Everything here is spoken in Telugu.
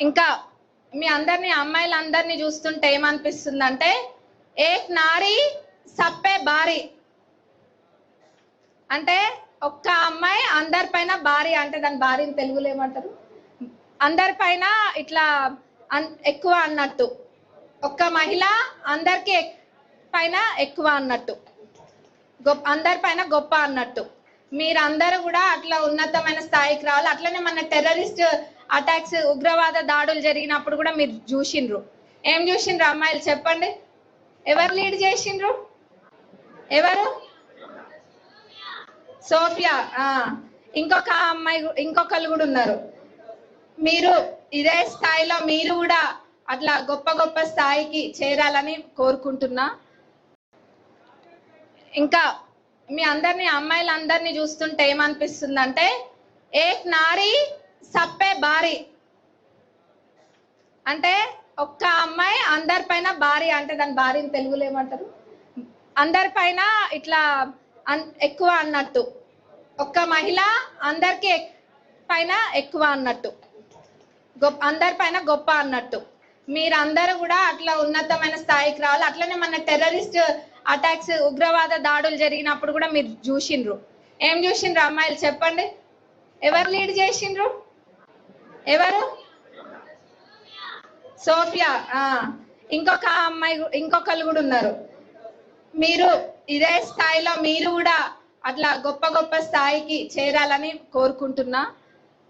ఇంకా మీ అందరినీ అమ్మాయిలందరినీ చూస్తుంటే ఏమనిపిస్తుందంటే ఏక్ నారి సప్పే భారీ. అంటే ఒక్క అమ్మాయి అందరిపైన భారీ అంటే దాని భారీని తెలుగులో ఏమంటారు? అందరిపైన ఇట్లా అన్- ఎక్కువ అన్నట్టు. ఒక్క మహిళ అందరికి పైన ఎక్కువ అన్నట్టు. గొప్ప అందరిపైన గొప్ప అన్నట్టు. మీరందరూ కూడా అట్లా ఉన్నతమైన స్థాయికి రావాలి. అట్లనే మన టెర్రరిస్ట్ అటాక్స్ ఉగ్రవాద దాడులు జరిగినప్పుడు కూడా మీరు చూసిండ్రు. ఏం చూసిండ్రు అమ్మాయిలు? చెప్పండి. ఎవరు లీడ్ చేసిండ్రు? ఎవరు? సోఫియా. ఆ ఇంకొక అమ్మాయి గు- ఇంకొకళ్ళు కూడా ఉన్నారు. మీరు ఇదే స్థాయిలో మీరు కూడా అట్లా గొప్ప గొప్ప స్థాయికి చేరాలని కోరుకుంటున్నా. ఇంకా మీ అందరిని అమ్మాయిలందరినీ చూస్తుంటే ఏమనిపిస్తుందంటే ఏక్ నారి! సప్పే భారీ. అంటే ఒక్క అమ్మాయి అందరిపైన భారీ అంటే దాని భారీని తెలుగులో ఏమంటారు? అందరిపైన ఇట్లా అన్- ఎక్కువ అన్నట్టు. ఒక్క మహిళ అందరికి పైన ఎక్కువ అన్నట్టు. గొప్ప అందరిపైన గొప్ప అన్నట్టు. మీరందరూ కూడా అట్లా ఉన్నతమైన స్థాయికి రావాలి. అట్లనే మన టెర్రరిస్ట్ అటాక్స్ ఉగ్రవాద దాడులు జరిగినప్పుడు కూడా మీరు చూసిండ్రు ఏం చూసిండ్రు అమ్మాయిలు? చెప్పండి. ఎవరు లీడ్ చేసిండ్రు ఎవరు? సోఫియా ఆ. ఇంకొక అమ్మాయి ఇంకొకళ్ళు కూడా ఉన్నారు. మీరు ఇదే స్థాయిలో మీరు కూడా అట్లా గొప్ప గొప్ప స్థాయికి చేరాలని కోరుకుంటున్నా.